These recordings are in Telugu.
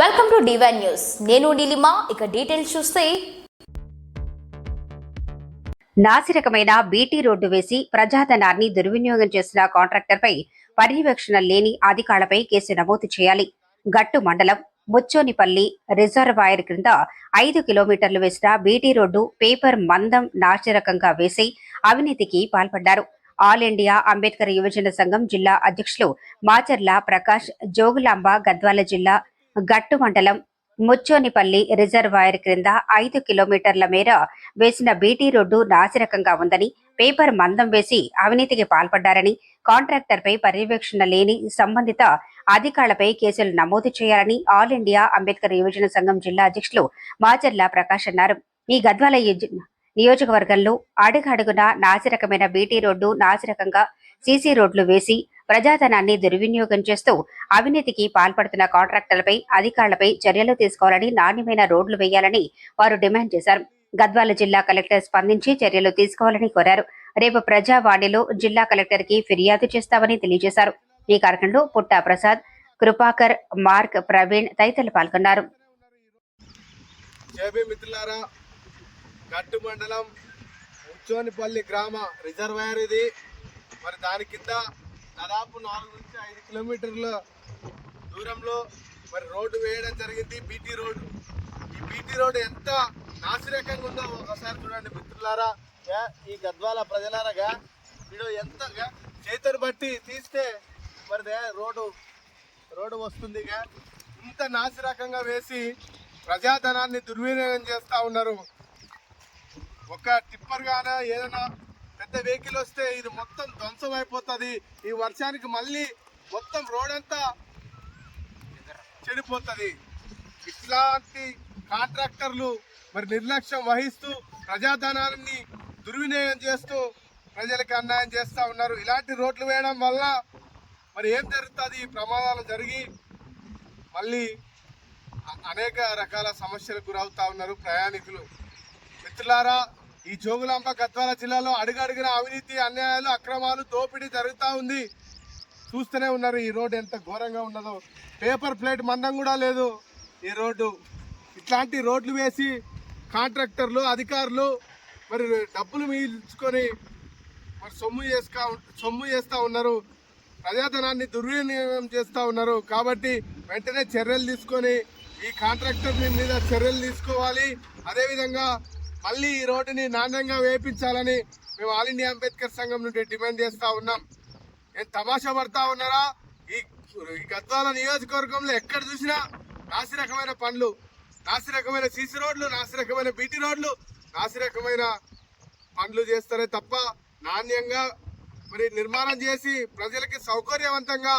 వెల్కమ్ టు డివైన్ న్యూస్ నేను నీలిమా ఇక డీటెయిల్స్ చూస్తే. నాసిరకమైన బీటీ రోడ్డు వేసి ప్రజాధనాన్ని దుర్వినియోగం చేసిన కాంట్రాక్టర్పై పర్యవేక్షణ లేని అధికారులపై కేసు నమోదు చేయాలి. గట్టు మండలం ముచ్చోనిపల్లి రిజర్వాయర్ క్రింద ఐదు కిలోమీటర్లు వేసిన బీటీ రోడ్డు పేపర్ మందం నాసిరకంగా వేసి అవినీతికి పాల్పడ్డారు. ఆల్ ఇండియా అంబేద్కర్ యువజన సంఘం జిల్లా అధ్యక్షులు మాచర్ల ప్రకాష్ జోగులాంబ గద్వాల జిల్లా గట్టు మండలం ముచ్చోనిపల్లి రిజర్వాయర్ క్రింద ఐదు కిలోమీటర్ల మేర వేసిన బీటీ రోడ్డు నాసిరకంగా ఉందని పేపర్ మందం వేసి అవినీతికి పాల్పడ్డారని కాంట్రాక్టర్పై పర్యవేక్షణ లేని సంబంధిత అధికారులపై కేసులు నమోదు చేయాలని ఆల్ ఇండియా అంబేద్కర్ యువజన సంఘం జిల్లా అధ్యక్షులు మాచర్ల ప్రకాష్ అన్నారు. ఈ గద్వాల నియోజకవర్గంలో అడుగడుగున నాసిరకమైన బీటీ రోడ్డు నాసిరకంగా సీసీ రోడ్లు వేసి ప్రజాధనాన్ని దుర్వినియోగం చేస్తూ అవినీతికి పాల్పడుతున్న కాంట్రాక్టర్లపై అధికారులపై చర్యలు తీసుకోవాలని నాణ్యమైన రోడ్లు వేయాలని వారు డిమాండ్ చేశారు. గద్వాల జిల్లా కలెక్టర్ స్పందించి చర్యలు తీసుకోవాలని కోరారు. రేపు ప్రజావాణిలో జిల్లా కలెక్టర్కి ఫిర్యాదు చేస్తామని తెలియజేశారు. ఈ కార్యక్రమంలో పుట్టా ప్రసాద్ కృపాకర్ మార్క్ ప్రవీణ్ తదితరులు పాల్గొన్నారు. గట్టు మండలం ఉచ్చోనిపల్లి గ్రామ రిజర్వాయర్ ఇది. మరి దాని కింద దాదాపు నాలుగు నుంచి ఐదు కిలోమీటర్ల దూరంలో మరి రోడ్డు వేయడం జరిగింది బీటీ రోడ్డు. ఈ బీటీ రోడ్డు ఎంత నాసిరకంగా ఉందో ఒకసారి చూడండి మిత్రులారా. గా, ఈ గద్వాల ప్రజలారగా వీడు ఎంతగా చేతులు బట్టి తీస్తే మరి దే రోడ్డు రోడ్డు వస్తుందిగా. ఇంత నాసిరకంగా వేసి ప్రజాధనాన్ని దుర్వినియోగం చేస్తూ ఉన్నారు. ఒక టిప్పర్గాన ఏదైనా పెద్ద వెహికల్ వస్తే ఇది మొత్తం ధ్వంసం అయిపోతుంది. ఈ వర్షానికి మళ్ళీ మొత్తం రోడ్ అంతా చెడిపోతుంది. ఇట్లాంటి కాంట్రాక్టర్లు మరి నిర్లక్ష్యం వహిస్తూ ప్రజాధనాన్ని దుర్వినియోగం చేస్తూ ప్రజలకు అన్యాయం చేస్తూ ఉన్నారు. ఇలాంటి రోడ్లు వేయడం వల్ల మరి ఏం జరుగుతుంది? ప్రమాదాలు జరిగి మళ్ళీ అనేక రకాల సమస్యలకు గురవుతా ఉన్నారు ప్రయాణికులు. మిత్రులారా ఈ జోగులాంబ గద్వాల జిల్లాలో అడుగడుగున అవినీతి అన్యాయాలు అక్రమాలు దోపిడీ జరుగుతూ ఉంది. చూస్తూనే ఉన్నారు ఈ రోడ్డు ఎంత ఘోరంగా ఉన్నదో. పేపర్ ప్లేట్ మందం కూడా లేదు ఈ రోడ్డు. ఇట్లాంటి రోడ్లు వేసి కాంట్రాక్టర్లు అధికారులు మరి డబ్బులు మిగిల్చుకొని మరి సొమ్ము చేసుకా సొమ్ము చేస్తూ ఉన్నారు. ప్రజాధనాన్ని దుర్వినియోగం చేస్తూ ఉన్నారు. కాబట్టి వెంటనే చర్యలు తీసుకొని ఈ కాంట్రాక్టర్ మీద చర్యలు తీసుకోవాలి. అదేవిధంగా మళ్ళీ ఈ రోడ్డుని నాణ్యంగా వేయించాలని మేము ఆల్ ఇండియా అంబేద్కర్ సంఘం నుండి డిమాండ్ చేస్తూ ఉన్నాం. ఏం తమాషా పడతా ఉన్నారా? ఈ గద్వాల నియోజకవర్గంలో ఎక్కడ చూసినా నాసిరకమైన పనులు నాసిరకమైన సీసీ రోడ్లు నాసిరకమైన బీటీ రోడ్లు నాసిరకమైన పనులు చేస్తారే తప్ప నాణ్యంగా మరి నిర్మాణం చేసి ప్రజలకి సౌకర్యవంతంగా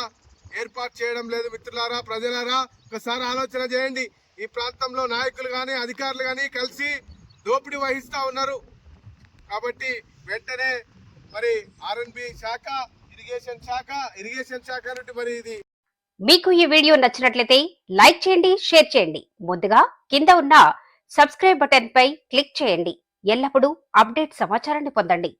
ఏర్పాటు చేయడం లేదు మిత్రులారా ప్రజలారా. ఒకసారి ఆలోచన చేయండి. ఈ ప్రాంతంలో నాయకులు కానీ అధికారులు కానీ కలిసి దోపిడీ వహిస్తూ ఉన్నారు. కాబట్టి వెంటనే మరి ఆర్ఎన్బి శాఖ ఇరిగేషన్ శాఖ ఇరిగేషన్ శాఖ నుండి మరి ఇది మీకు ఈ వీడియో నచ్చినట్లయితే లైక్ చేయండి షేర్ చేయండి. ముందుగా కింద ఉన్న సబ్స్క్రైబ్ బటన్ పై క్లిక్ చేయండి. ఎల్లప్పుడూ అప్డేట్ సమాచారాన్ని పొందండి.